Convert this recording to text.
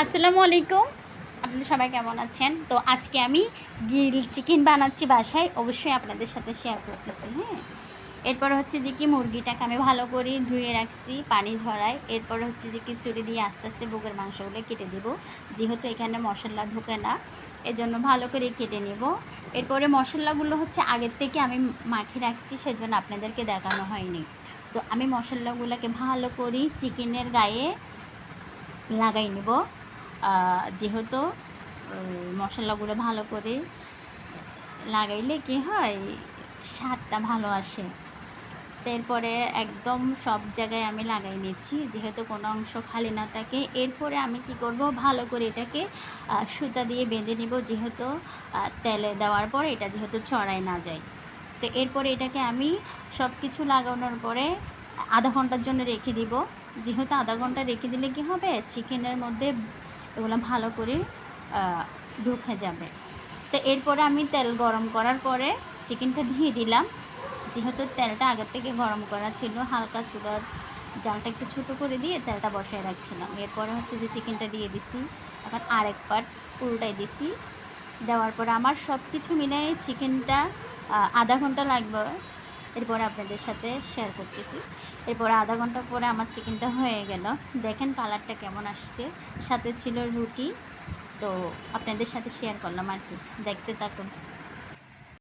আসসালামু আলাইকুম। আপনি সবাই কেমন আছেন? তো আজকে আমি গ্রিল চিকেন বানাচ্ছি বাসায়। অবশ্যই আপনাদের সাথে শেয়ার করতেছি হ্যাঁ? এরপর হচ্ছে যে কি মুরগিটাকে আমি ভালো করে ধুয়ে রাখছি পানি ঝরাই এরপর হচ্ছে যে কি ছুরি দিয়ে আস্তে আস্তে বুকের মাংসগুলো কেটে দেবো। যেহেতু এখানে মশলা ঢোকে না, এজন্য ভালো করে কেটে নেব। এরপরে মশলাগুলো হচ্ছে আগের থেকে আমি মাখে রাখছি, সেজন্য আপনাদেরকে দেখানো হয়নি। তো আমি মশলাগুলোকে ভালো করে চিকেনের গায়ে লাগাই নেব। যেহেতু মশলাগুলো ভালো করে লাগাইলে কি হয়, স্বাদটা ভালো আসে। এরপরে একদম সব জায়গায় আমি লাগাই নিচ্ছি, যেহেতু কোনো অংশ খালি না থাকে। এরপরে আমি কি করব, ভালো করে এটাকে সুতা দিয়ে বেঁধে নিব, যেহেতু তেলে দেওয়ার পর এটা যেহেতু ছড়ায় না যায়। তো এরপরে এটাকে আমি সব কিছু লাগানোর পরে আধা ঘণ্টার জন্য রেখে দিব। যেহেতু আধা ঘণ্টা রেখে দিলে কি হবে? চিকেনের মধ্যে এগুলো ভালো করে ঢুকে যাবে। তো এরপরে আমি তেল গরম করার পরে চিকেনটা দিয়ে দিলাম। যেহেতু তেলটা আগের থেকে গরম করা ছিল, হালকা চুলার জালটা একটু ছোটো করে দিয়ে তেলটা বসায় রাখছিলাম। এরপরে হচ্ছে যে চিকেনটা দিয়ে দিছি। এখন আরেক পার্ট উল্টাই দিছি। দেওয়ার পরে আমার সব কিছু মিলাই চিকেনটা আধা ঘণ্টা লাগবে। এরপরে আপনাদের সাথে শেয়ার করতেছি। এরপরে আধা ঘণ্টা পরে আমার চিকেনটা হয়ে গেল। দেখেন কালারটা কেমন আসছে। সাথে ছিল রুটি। তো আপনাদের সাথে শেয়ার করলাম আর কি। দেখতে থাকুন।